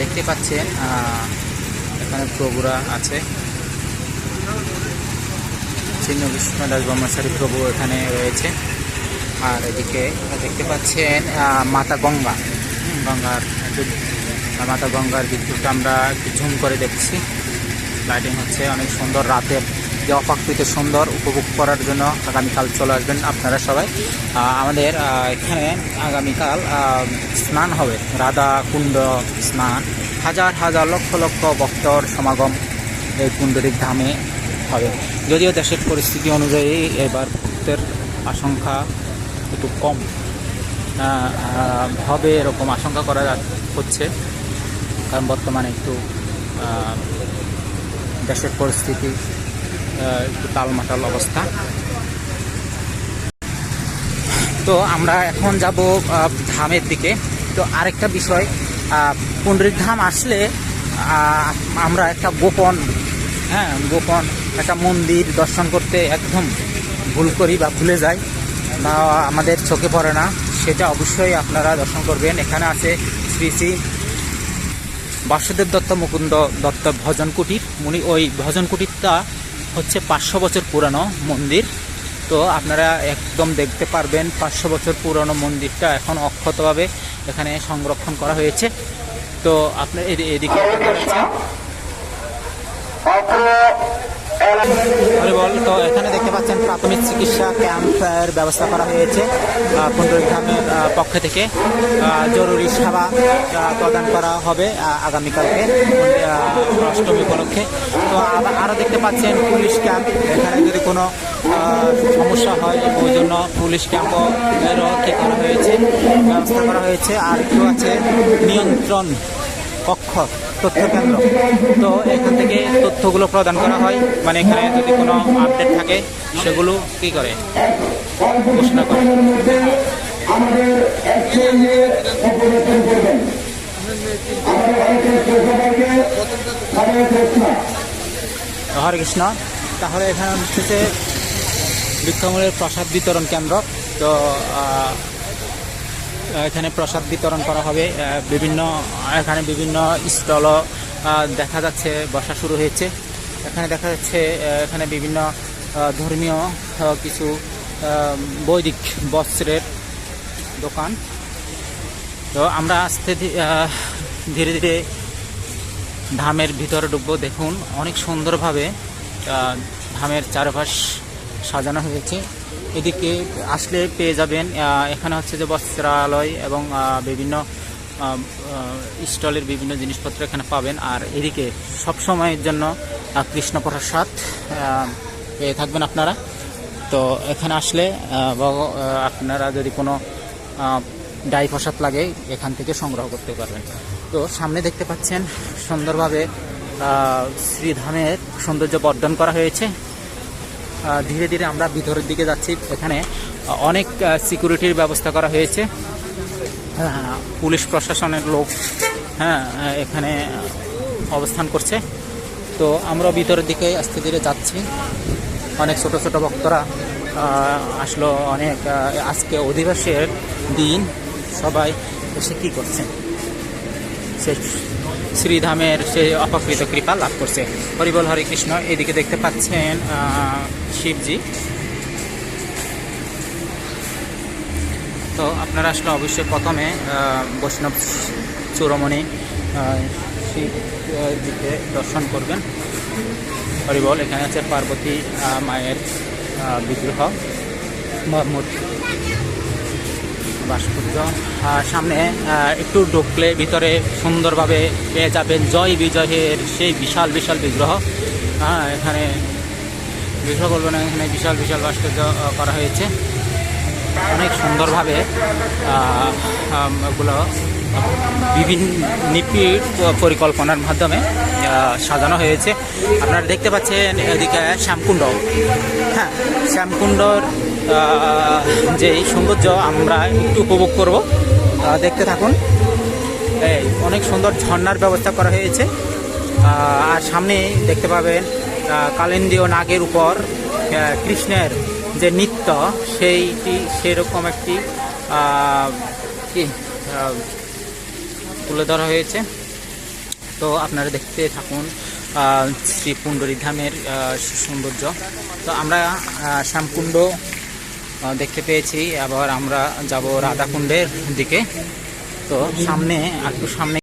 দেখতে পাচ্ছেন এখানে প্রভুরা আছে। দাস, ব্রহ্মচারী প্রভু এখানে রয়েছে। আর এদিকে দেখতে পাচ্ছেন মাতা গঙ্গা। গঙ্গার মাতা গঙ্গার বিদ্যুৎটা আমরা একটু ঝুম করে দেখছি। লাইটিং হচ্ছে অনেক সুন্দর রাতের যে অপাকৃত সুন্দর উপভোগ করার জন্য আগামীকাল চলে আসবেন আপনারা সবাই। আমাদের এখানে আগামীকাল স্নান হবে। রাধা কুণ্ড স্নান। হাজার হাজার লক্ষ লক্ষ ভক্তর সমাগম এই কুণ্ডরিক ধামে হবে। যদিও দেশের পরিস্থিতি অনুযায়ী এবার ভক্তের আশঙ্কা একটু কম। হবে এরকম আশঙ্কা করা হচ্ছে। কারণ বর্তমানে একটু দেশের পরিস্থিতি একটু টালমাটাল অবস্থা। তো আমরা এখন যাব ধামের দিকে। তো আরেকটা বিষয় আহ, ধাম আসলে আমরা একটা গোপন হ্যাঁ গোপন একটা মন্দির দর্শন করতে একদম ভুল করি বা ভুলে যাই বা আমাদের চোখে পড়ে না সেটা অবশ্যই আপনারা দর্শন করবেন। এখানে আছে শ্রী শ্রী বাসুদেব দত্ত মুকুন্দ দত্ত ভজন কুটির। উনি ওই ভজন কুটিরটা হচ্ছে পাঁচশো বছর পুরানো মন্দির। তো আপনারা একদম দেখতে পারবেন পাঁচশো বছর পুরনো মন্দিরটা এখন অক্ষতভাবে এখানে সংরক্ষণ করা হয়েছে। তো আপনার এদি- এদিকে তো এখানে দেখতে পাচ্ছেন প্রাথমিক চিকিৎসা ক্যাম্পের ব্যবস্থা করা হয়েছে পুণ্ডরিক ধামের আহ, পক্ষ থেকে। জরুরি সেবা প্রদান করা হবে আগামীকালকে অষ্টমী উপলক্ষে। তো আরও দেখতে পাচ্ছেন পুলিশ ক্যাম্প। এখানে যদি কোনো সমস্যা হয় ওই জন্য পুলিশ ক্যাম্পও ঠিক করা হয়েছে ব্যবস্থা করা হয়েছে। আর একটু আছে নিয়ন্ত্রণ কক্ষ। তথ্য কেন্দ্র। তো এখান থেকে তথ্যগুলো প্রদান করা হয়। মানে এখানে যদি কোনো আপডেট থাকে, সেগুলো কি করে? ঘোষণা করে। হরে কৃষ্ণ। তাহলে এখানে হচ্ছে বৃক্ষমূলের প্রসাদ বিতরণ কেন্দ্র। তো এখানে প্রসাদ বিতরণ করা হবে। বিভিন্ন, এখানে বিভিন্ন স্টলও দেখা যাচ্ছে, বসা শুরু হয়েছে। এখানে দেখা যাচ্ছে এখানে বিভিন্ন ধর্মীয় কিছু বৈদিক বস্ত্রের দোকান। তো আমরা আস্তে ধীরে ধীরে ধামের ভিতরে ঢুকবো। দেখুন, অনেক সুন্দরভাবে ধামের চারপাশ সাজানো হয়েছে। এদিকে আসলে পেয়ে যাবেন এখানে হচ্ছে যে বস্ত্রালয় এবং বিভিন্ন স্টলের বিভিন্ন জিনিসপত্র এখানে পাবেন। আর এদিকে সব সময়ের জন্য আহ, কৃষ্ণপ্রসাদ আহ, পেয়ে থাকবেন আপনারা। তো এখানে আসলে আপনারা যদি কোনো ডাই প্রসাদ লাগে এখান থেকে সংগ্রহ করতে পারবেন। তো সামনে দেখতে পাচ্ছেন সুন্দরভাবে শ্রীধামের সৌন্দর্য বর্ধন করা হয়েছে। ধীরে ধীরে আমরা ভিতরের দিকে যাচ্ছি। এখানে অনেক সিকিউরিটির ব্যবস্থা করা হয়েছে। হ্যাঁ, পুলিশ প্রশাসনের লোক হ্যাঁ এখানে অবস্থান করছে। তো আমরা ভিতরের দিকে আস্তে ধীরে যাচ্ছি। অনেক ছোট ছোট ভক্তরা আসলো। অনেক আজকে অধিবাসের দিন। সবাই এসে কী করছে? সে শ্রীধামের সে অপকৃত কৃপা লাভ করছে। হরিবল হরে কৃষ্ণ, এদিকে দেখতে পাচ্ছেন শিবজি। তো আপনারা আসলে অবশ্যই প্রথমে বৈষ্ণব চূড়মণি শিবজিকে দর্শন করবেন। হরিবল, এখানে আছে পার্বতী মায়ের বিগ্রহ মূর্তি ভাস্কর্য সামনে একটু ঢুকলে ভিতরে সুন্দরভাবে পেয়ে যাবেন জয় বিজয়ের সেই বিশাল বিশাল বিগ্রহ। হ্যাঁ এখানে বিগ্রহ বলব না, এখানে বিশাল বিশাল ভাস্কর্য করা হয়েছে। অনেক সুন্দরভাবে এগুলো বিভিন্ন নিপিড় পরিকল্পনার মাধ্যমে সাজানো হয়েছে। আপনারা দেখতে পাচ্ছেন এদিকে শ্যামকুণ্ড হ্যাঁ শ্যামকুণ্ডর যে সৌন্দর্য আমরা একটু উপভোগ করব দেখতে থাকুন। এই অনেক সুন্দর ঝর্নার ব্যবস্থা করা হয়েছে। আর সামনে দেখতে পাবেন আহ, কালিন্দীয় নাগের উপর কৃষ্ণের যে নৃত্য সেইটি সেরকম একটি কি তুলে ধরা হয়েছে। তো আপনারা দেখতে থাকুন শ্রী পুণ্ডরী ধামের সৌন্দর্য। তো আমরা শ্যামকুণ্ড দেখতে পেয়েছি। আবার আমরা যাব রাধাকুণ্ডের দিকে। তো সামনে একটু সামনে